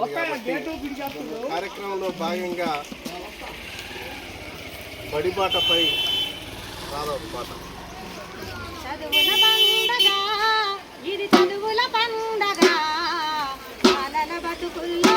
జరుగుతుంది కార్యక్రమంలో భాగంగా బడిబాటపై రాదొక పాట. చదువుల పండగ ఇది చదువుల పండగ. బాలల బతుకుల్లో